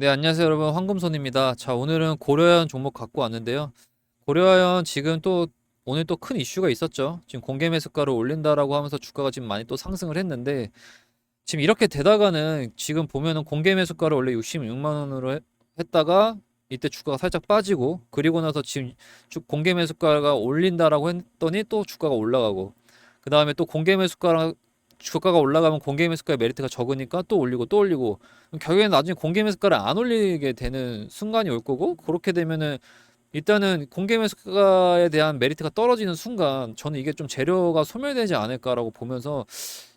네, 안녕하세요, 여러분. 황금손입니다. 자, 오늘은 고려아연 종목 갖고 왔는데요. 고려아연 지금 또 오늘 또 큰 이슈가 있었죠. 지금 공개 매수가를 올린다라고 하면서 주가가 지금 많이 또 상승을 했는데 지금 이렇게 되다가는 지금 보면은 공개 매수가를 원래 66만 원으로 해- 했다가 이때 주가가 살짝 빠지고 그리고 나서 지금 주- 공개 매수가가 올린다라고 했더니 또 주가가 올라가고 그 다음에 또 공개 매수가가 주가가 올라가면 공개 매수가의 메리트가 적으니까 또 올리고 또 올리고 결국에는 나중에 공개 매수가를 안 올리게 되는 순간이 올 거고 그렇게 되면은 일단은 공개 매수가에 대한 메리트가 떨어지는 순간 저는 이게 좀 재료가 소멸되지 않을까라고 보면서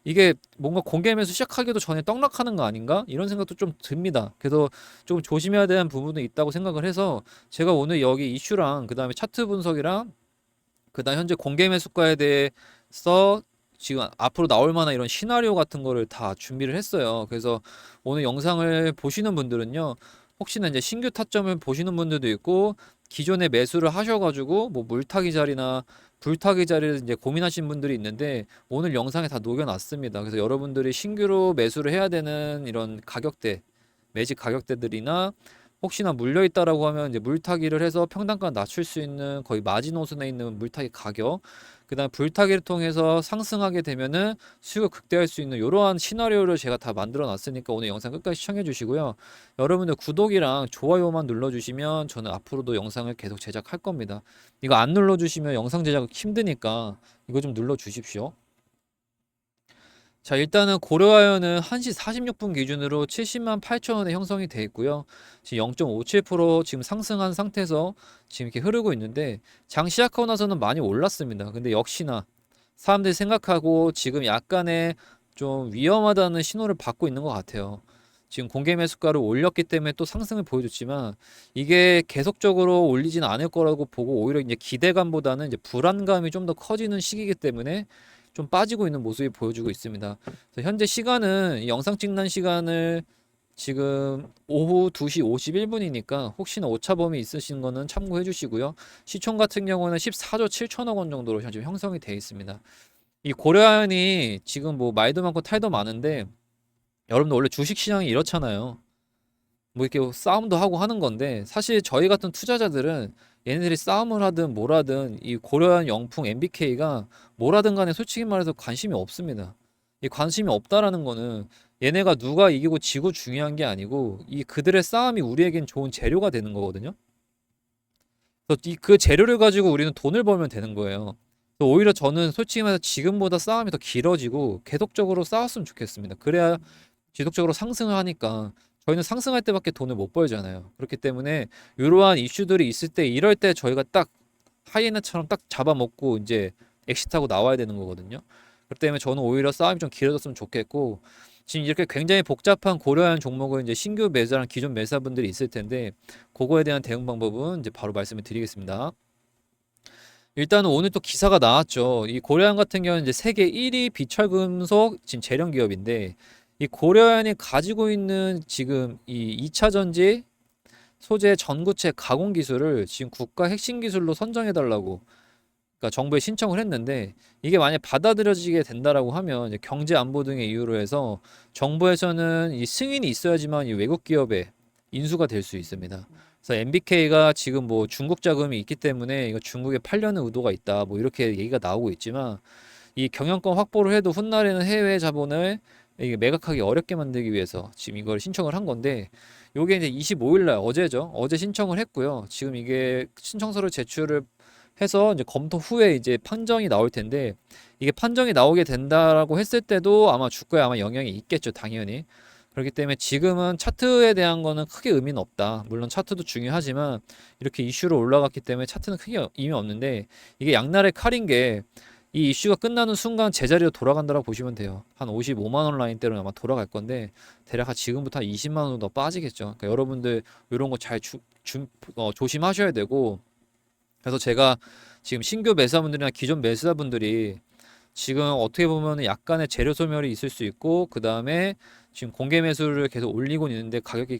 이게 뭔가 공개 매수 시작하기도 전에 떡락하는 거 아닌가 이런 생각도 좀 듭니다. 그래서 좀 조심해야 되는 부분도 있다고 생각을 해서 제가 오늘 여기 이슈랑 그 다음에 차트 분석이랑 그다음 현재 공개 매수가에 대해서 지금 앞으로 나올 만한 이런 시나리오 같은 거를 다 준비를 했어요. 그래서 오늘 영상을 보시는 분들은요. 혹시나 이제 신규 타점을 보시는 분들도 있고 기존에 매수를 하셔가지고 뭐 물타기 자리나 불타기 자리를 이제 고민하신 분들이 있는데 오늘 영상에 다 녹여놨습니다. 그래서 여러분들이 신규로 매수를 해야 되는 이런 가격대, 매직 가격대들이나 혹시나 물려 있다라고 하면 이제 물타기를 해서 평단가 낮출 수 있는 거의 마지노선에 있는 물타기 가격, 그다음 불타기를 통해서 상승하게 되면은 수익을 극대화할 수 있는 이러한 시나리오를 제가 다 만들어 놨으니까 오늘 영상 끝까지 시청해 주시고요. 여러분들 구독이랑 좋아요만 눌러 주시면 저는 앞으로도 영상을 계속 제작할 겁니다. 이거 안 눌러 주시면 영상 제작 힘드니까 이거 좀 눌러 주십시오. 자, 일단은 고려아연은 1시 46분 기준으로 70만 8천 원에 형성이 돼 있고요. 지금 0.57% 지금 상승한 상태에서 지금 이렇게 흐르고 있는데 장 시작하고 나서는 많이 올랐습니다. 근데 역시나 사람들이 생각하고 지금 약간의 좀 위험하다는 신호를 받고 있는 것 같아요. 지금 공개 매수가를 올렸기 때문에 또 상승을 보여줬지만 이게 계속적으로 올리지는 않을 거라고 보고 오히려 이제 기대감보다는 이제 불안감이 좀 더 커지는 시기이기 때문에 좀 빠지고 있는 모습이 보여주고 있습니다. 현재 시간은 이 영상 찍는 시간을 지금 오후 2시 51분이니까 혹시나 오차범위 있으신 거는 참고해 주시고요. 시총 같은 경우는 14조 7천억 원 정도로 지금 형성이 되어 있습니다. 이 고려아연이 지금 뭐 말도 많고 탈도 많은데 여러분들 원래 주식 시장이 이렇잖아요. 뭐 이렇게 싸움도 하고 하는 건데 사실 저희 같은 투자자들은 얘네들이 싸움을 하든 뭘 하든 이 고려한 영풍 MBK가 뭘 하든 간에 솔직히 말해서 관심이 없습니다. 이 관심이 없다라는 거는 얘네가 누가 이기고 지고 중요한 게 아니고 이 그들의 싸움이 우리에겐 좋은 재료가 되는 거거든요. 그래서 이 그 재료를 가지고 우리는 돈을 벌면 되는 거예요. 오히려 저는 솔직히 말해서 지금보다 싸움이 더 길어지고 계속적으로 싸웠으면 좋겠습니다. 그래야 지속적으로 상승을 하니까 저희는 상승할 때밖에 돈을 못 벌잖아요. 그렇기 때문에 이러한 이슈들이 있을 때 이럴 때 저희가 딱 하이에나처럼 딱 잡아먹고 이제 엑시트하고 나와야 되는 거거든요. 그렇기 때문에 저는 오히려 싸움이 좀 길어졌으면 좋겠고 지금 이렇게 굉장히 복잡한 고려한 종목을 이제 신규 매수랑 기존 매수분들이 있을 텐데 그거에 대한 대응 방법은 이제 바로 말씀을 드리겠습니다. 일단은 오늘 또 기사가 나왔죠. 이 고려한 같은 경우는 이제 세계 1위 비철금속 지금 재련 기업인데 이 고려안이 가지고 있는 지금 이 2차 전지 소재 전구체 가공 기술을 지금 국가 핵심 기술로 선정해 달라고 그러니까 정부에 신청을 했는데 이게 만약 받아들여지게 된다라고 하면 경제 안보 등의 이유로 해서 정부에서는 이 승인이 있어야지만 이 외국 기업에 인수가 될 수 있습니다. 그래서 MBK가 지금 뭐 중국 자금이 있기 때문에 이거 중국에 팔려는 의도가 있다. 뭐 이렇게 얘기가 나오고 있지만 이 경영권 확보를 해도 훗날에는 해외 자본을 이게 매각하기 어렵게 만들기 위해서 지금 이걸 신청을 한 건데 요게 이제 25일 날 어제죠. 어제 신청을 했고요. 지금 이게 신청서를 제출을 해서 이제 검토 후에 이제 판정이 나올 텐데 이게 판정이 나오게 된다라고 했을 때도 아마 주가에 아마 영향이 있겠죠. 당연히. 그렇기 때문에 지금은 차트에 대한 거는 크게 의미는 없다. 물론 차트도 중요하지만 이렇게 이슈로 올라갔기 때문에 차트는 크게 의미 없는데 이게 양날의 칼인 게 이 이슈가 끝나는 순간 제자리로 돌아간다고 보시면 돼요. 한 55만 원 라인대로 아마 돌아갈 건데 대략 한 지금부터 한 20만 원 정도 빠지겠죠. 그러니까 여러분들 이런 거잘 어, 조심하셔야 되고 그래서 제가 지금 신규 매수자분들이나 기존 매수자분들이 지금 어떻게 보면 약간의 재료 소멸이 있을 수 있고 그 다음에 지금 공개 매수를 계속 올리고 있는데 가격이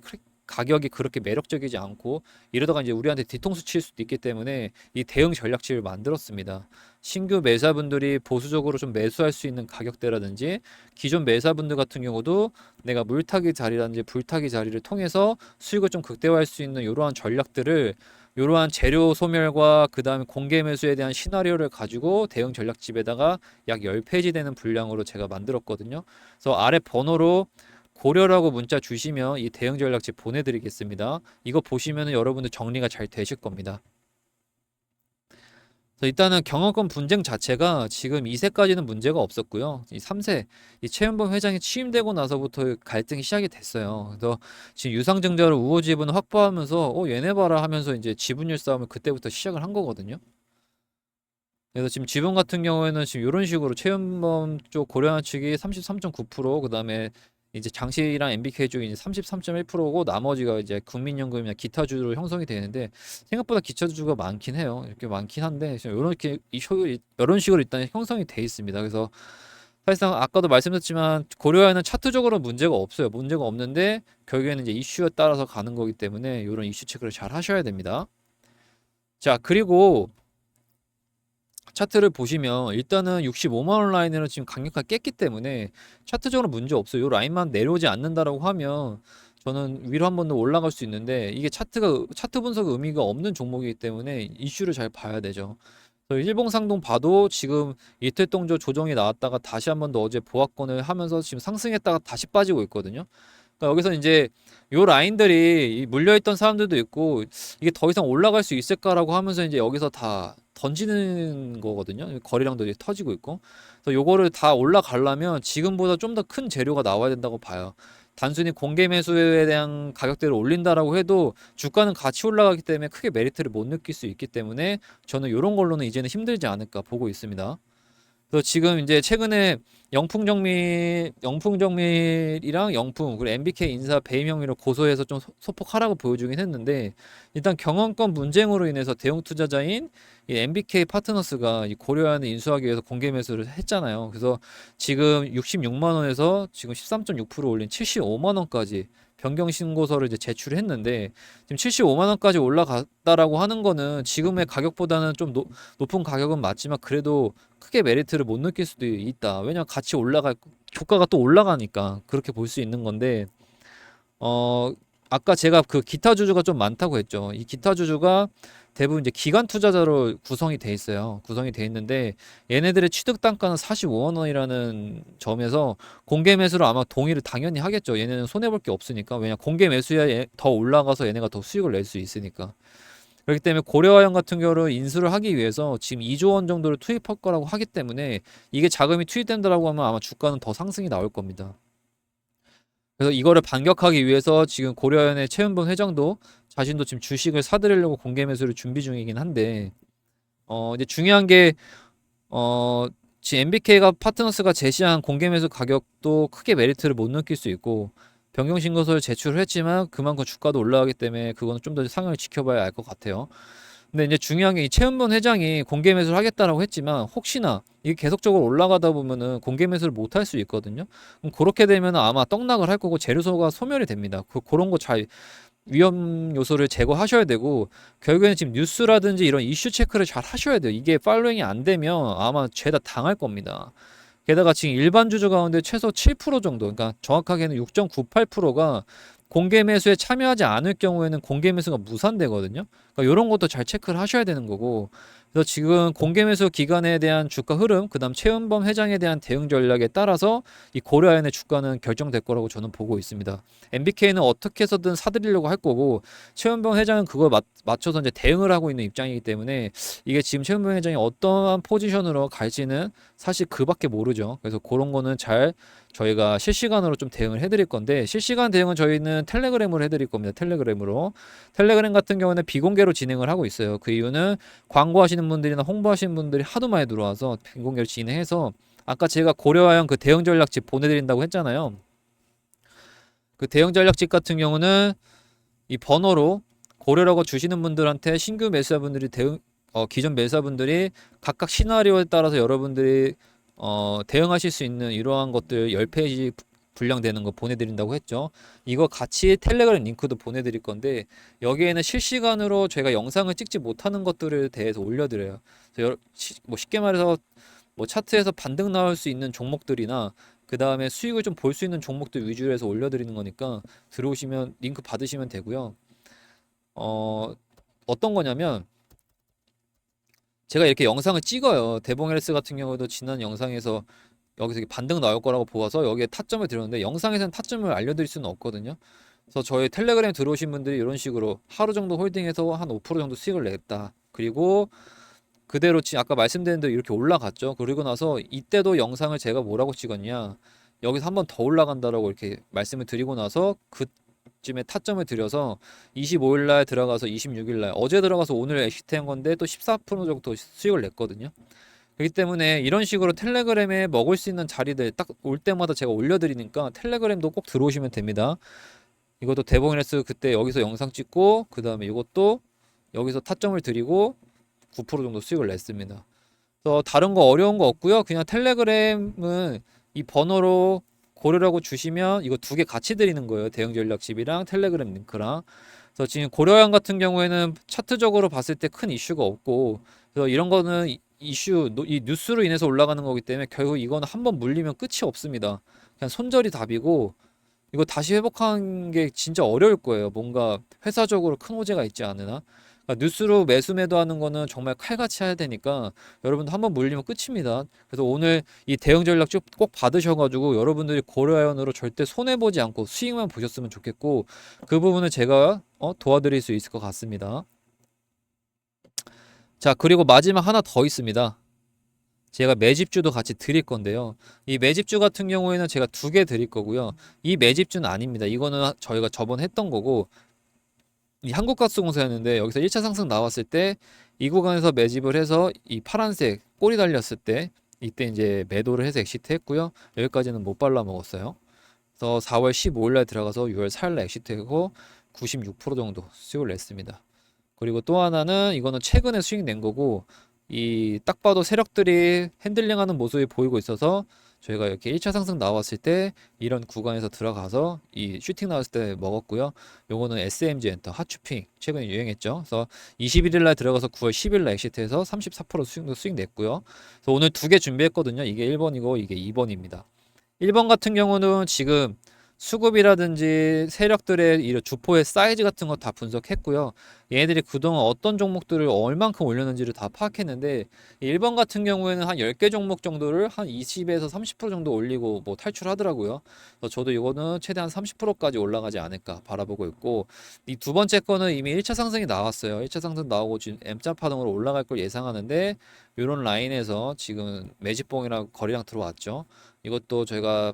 가격이 그렇게 매력적이지 않고 이러다가 이제 우리한테 뒤통수 칠 수도 있기 때문에 이 대응 전략치를 만들었습니다. 신규 매사분들이 보수적으로 좀 매수할 수 있는 가격대라든지 기존 매사분들 같은 경우도 내가 물타기 자리라든지 불타기 자리를 통해서 수익을 좀 극대화할 수 있는 이러한 전략들을 이러한 재료 소멸과 그 다음에 공개 매수에 대한 시나리오를 가지고 대응 전략집에다가 약 10페이지 되는 분량으로 제가 만들었거든요. 그래서 아래 번호로 고려라고 문자 주시면 이 대응 전략집 보내드리겠습니다. 이거 보시면 여러분들 정리가 잘 되실 겁니다. 일단은 경영권 분쟁 자체가 지금 2세까지는 문제가 없었고요. 이 3세, 이 최현범 회장이 취임되고 나서부터 갈등이 시작이 됐어요. 그래서 지금 유상증자로 우호 지분을 확보하면서 어 얘네 봐라 하면서 이제 지분율 싸움을 그때부터 시작을 한 거거든요. 그래서 지금 지분 같은 경우에는 지금 이런 식으로 최현범 쪽 고려한 측이 33.9%, 그다음에 이제 장시랑 MBK 쪽이 이제 33.1%고 나머지가 이제 국민연금이나 기타주로 형성이 되는데 생각보다 기타주가 많긴 해요. 이렇게 많긴 한데 이렇게 이런 식으로 일단 형성이 돼 있습니다. 그래서 사실상 아까도 말씀드렸지만 고려에는 차트적으로 문제가 없어요. 문제가 없는데 결국에는 이제 이슈에 따라서 가는 거기 때문에 이런 이슈 체크를 잘 하셔야 됩니다. 자, 그리고 차트를 보시면 일단은 65만 원 라인을 지금 강력하게 깼기 때문에 차트적으로 문제 없어요. 이 라인만 내려오지 않는다라고 하면 저는 위로 한 번 더 올라갈 수 있는데 이게 차트가 차트 분석 의미가 없는 종목이기 때문에 이슈를 잘 봐야 되죠. 일봉상동 봐도 지금 이틀 동조 조정이 나왔다가 다시 한 번 더 어제 보합권을 하면서 지금 상승했다가 다시 빠지고 있거든요. 그러니까 여기서 이제 요 라인들이 이 물려있던 사람들도 있고 이게 더 이상 올라갈 수 있을까라고 하면서 이제 여기서 다 던지는 거거든요. 거래량도 이제 터지고 있고. 그래서 요거를 다 올라가려면 지금보다 좀 더 큰 재료가 나와야 된다고 봐요. 단순히 공개 매수에 대한 가격대를 올린다라고 해도 주가는 같이 올라가기 때문에 크게 메리트를 못 느낄 수 있기 때문에 저는 이런 걸로는 이제는 힘들지 않을까 보고 있습니다. 그래서 지금 이제 최근에 영풍정밀, 영풍정밀이랑 영풍 그리고 MBK 인사 배임 혐의로 고소해서 좀 소- 소폭하라고 보여주긴 했는데 일단 경영권 문쟁으로 인해서 대형 투자자인 이 MBK 파트너스가 이 고려안을 인수하기 위해서 공개 매수를 했잖아요. 그래서 지금 66만 원에서 지금 13.6% 올린 75만 원까지 변경 신고서를 이제 제출했는데 지금 75만 원까지 올라갔다라고 하는 거는 지금의 가격보다는 좀 노, 높은 가격은 맞지만 그래도 크게 메리트를 못 느낄 수도 있다. 왜냐 같이 올라갈 주가가 또 올라가니까 그렇게 볼 수 있는 건데 어 아까 제가 그 기타 주주가 좀 많다고 했죠. 이 기타 주주가 대부분 이제 기관 투자자로 구성이 돼 있어요. 구성이 돼 있는데 얘네들의 취득 단가는 45만 원이라는 점에서 공개 매수를 아마 동의를 당연히 하겠죠. 얘네는 손해 볼 게 없으니까. 왜냐 공개 매수야 얘- 더 올라가서 얘네가 더 수익을 낼 수 있으니까. 그렇기 때문에 고려화형 같은 경우를 인수를 하기 위해서 지금 2조 원 정도를 투입할 거라고 하기 때문에 이게 자금이 투입된다라고 하면 아마 주가는 더 상승이 나올 겁니다. 그래서 이거를 반격하기 위해서 지금 고려연의 최은범 회장도 자신도 지금 주식을 사들이려고 공개 매수를 준비 중이긴 한데 어 이제 중요한 게 어 지금 MBK가 파트너스가 제시한 공개 매수 가격도 크게 메리트를 못 느낄 수 있고 변경 신고서를 제출을 했지만 그만큼 주가도 올라가기 때문에 그거는 좀 더 상황을 지켜봐야 알 것 같아요. 근데 이제 중요한 게 이 최은범 회장이 공개 매수를 하겠다라고 했지만 혹시나 이게 계속적으로 올라가다 보면은 공개 매수를 못 할 수 있거든요. 그럼 그렇게 되면 아마 떡락을 할 거고 재료소가 소멸이 됩니다. 그 그런 거 잘 위험 요소를 제거하셔야 되고 결국에는 지금 뉴스라든지 이런 이슈 체크를 잘 하셔야 돼요. 이게 팔로잉이 안 되면 아마 죄다 당할 겁니다. 게다가 지금 일반 주주 가운데 최소 7% 정도, 그러니까 정확하게는 6.98%가 공개 매수에 참여하지 않을 경우에는 공개 매수가 무산되거든요. 그러니까 이런 것도 잘 체크를 하셔야 되는 거고. 그래서 지금 공개 매수 기간에 대한 주가 흐름, 그다음 최은범 회장에 대한 대응 전략에 따라서 이 고려아연의 주가는 결정될 거라고 저는 보고 있습니다. MBK는 어떻게 해서든 사들이려고 할 거고 최은범 회장은 그걸 맞, 맞춰서 이제 대응을 하고 있는 입장이기 때문에 이게 지금 최은범 회장이 어떠한 포지션으로 갈지는 사실 그밖에 모르죠. 그래서 그런 거는 잘 저희가 실시간으로 좀 대응을 해드릴 건데 실시간 대응은 저희는 텔레그램으로 해드릴 겁니다. 텔레그램으로 텔레그램 같은 경우는 비공개로 진행을 하고 있어요. 그 이유는 광고하시는 분들이나 홍보하시는 분들이 하도 많이 들어와서 비공개로 진행해서 아까 제가 고려화형 그 대응 전략집 보내드린다고 했잖아요. 그 대응 전략집 같은 경우는 이 번호로 고려라고 주시는 분들한테 신규 매수자분들이 대응 어, 기존 매수자분들이 각각 시나리오에 따라서 여러분들이 어, 대응하실 수 있는 이러한 것들 10페이지 분량되는 거 보내드린다고 했죠. 이거 같이 텔레그램 링크도 보내드릴 건데 여기에는 실시간으로 제가 영상을 찍지 못하는 것들에 대해서 올려드려요. 그래서 뭐 쉽게 말해서 뭐 차트에서 반등 나올 수 있는 종목들이나 그 다음에 수익을 좀 볼 수 있는 종목들 위주로 해서 올려드리는 거니까 들어오시면 링크 받으시면 되고요. 어, 어떤 거냐면 제가 이렇게 영상을 찍어요. 대봉 헬스 같은 경우도 지난 영상에서 여기서 반등 나올 거라고 보아서 여기에 타점을 들었는데 영상에서는 타점을 알려드릴 수는 없거든요. 그래서 저희 텔레그램 들어오신 분들이 이런 식으로 하루 정도 홀딩해서 한 5% 정도 수익을 냈다. 그리고 그대로 지 아까 말씀드린 대로 이렇게 올라갔죠. 그리고 나서 이때도 영상을 제가 뭐라고 찍었냐. 여기서 한 번 더 올라간다라고 이렇게 말씀을 드리고 나서 그쯤에 타점을 들여서 25일 날 들어가서 26일 날 어제 들어가서 오늘 엑시트한 건데 또 14% 정도 수익을 냈거든요. 그렇기 때문에 이런 식으로 텔레그램에 먹을 수 있는 자리들 딱 올 때마다 제가 올려드리니까 텔레그램도 꼭 들어오시면 됩니다. 이것도 대봉이레스 그때 여기서 영상 찍고 그 다음에 이것도 여기서 타점을 드리고 9% 정도 수익을 냈습니다. 그래서 다른 거 어려운 거 없고요. 그냥 텔레그램은 이 번호로 고려라고 주시면 이거 두 개 같이 드리는 거예요. 대응 전략집이랑 텔레그램 링크랑. 그래서 지금 고려형 같은 경우에는 차트적으로 봤을 때 큰 이슈가 없고 그래서 이런 거는 이- 이슈 노- 이 뉴스로 인해서 올라가는 거기 때문에 결국 이거는 한번 물리면 끝이 없습니다. 그냥 손절이 답이고 이거 다시 회복하는 게 진짜 어려울 거예요. 뭔가 회사적으로 큰 호재가 있지 않으나. 그러니까 뉴스로 매수 매도하는 거는 정말 칼같이 해야 되니까 여러분도 한번 물리면 끝입니다. 그래서 오늘 이 대응 전략 쭉 꼭 받으셔가지고 여러분들이 고려아연으로 절대 손해 보지 않고 수익만 보셨으면 좋겠고 그 부분을 제가 어, 도와드릴 수 있을 것 같습니다. 자 그리고 마지막 하나 더 있습니다. 제가 매집주도 같이 드릴 건데요. 이 매집주 같은 경우에는 제가 두 개 드릴 거고요. 이 매집주는 아닙니다. 이거는 저희가 저번에 했던 거고 이 한국가스공사였는데 여기서 1차 상승 나왔을 때 이 구간에서 매집을 해서 이 파란색 꼬리 달렸을 때 이때 이제 매도를 해서 엑시트 했고요. 여기까지는 못 발라 먹었어요. 그래서 4월 15일 날 들어가서 6월 4일 날 엑시트하고 96% 정도 수익을 냈습니다. 그리고 또 하나는 이거는 최근에 수익 낸 거고 이 딱 봐도 세력들이 핸들링하는 모습이 보이고 있어서 저희가 이렇게 1차 상승 나왔을 때 이런 구간에서 들어가서 이 슈팅 나왔을 때 먹었고요. 요거는 SMG 엔터 핫추핑 최근에 유행했죠. 그래서 21일 날 들어가서 9월 10일 날 엑시트해서 34% 수익, 수익 냈고요. 그래서 오늘 두 개 준비했거든요. 이게 1번이고 이게 2번입니다. 1번 같은 경우는 지금 수급이라든지 세력들의 이 주포의 사이즈 같은 거 다 분석했고요. 얘네들이 그동안 어떤 종목들을 얼만큼 올렸는지를 다 파악했는데 1번 같은 경우에는 한 10개 종목 정도를 한 20에서 30% 정도 올리고 뭐 탈출하더라고요. 그래서 저도 이거는 최대한 30%까지 올라가지 않을까 바라보고 있고 이 두 번째 거는 이미 1차 상승이 나왔어요. 1차 상승 나오고 지금 M자 파동으로 올라갈 걸 예상하는데 이런 라인에서 지금 매집봉이랑 거리랑 들어왔죠. 이것도 저희가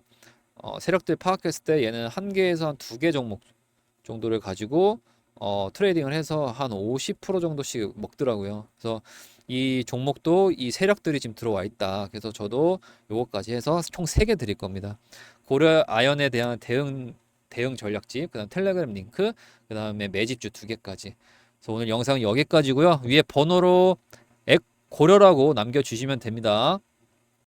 어, 세력들 파악했을 때 얘는 한 개에서 한 두 개 종목 정도를 가지고 어, 트레이딩을 해서 한 50% 정도씩 먹더라고요. 그래서 이 종목도 이 세력들이 지금 들어와 있다. 그래서 저도 요거까지 해서 총 3개 드릴 겁니다. 고려 아연에 대한 대응 대응 전략집, 그다음 텔레그램 링크, 그다음에 매집주 두 개까지. 그래서 오늘 영상은 여기까지고요. 위에 번호로 액 고려라고 남겨 주시면 됩니다.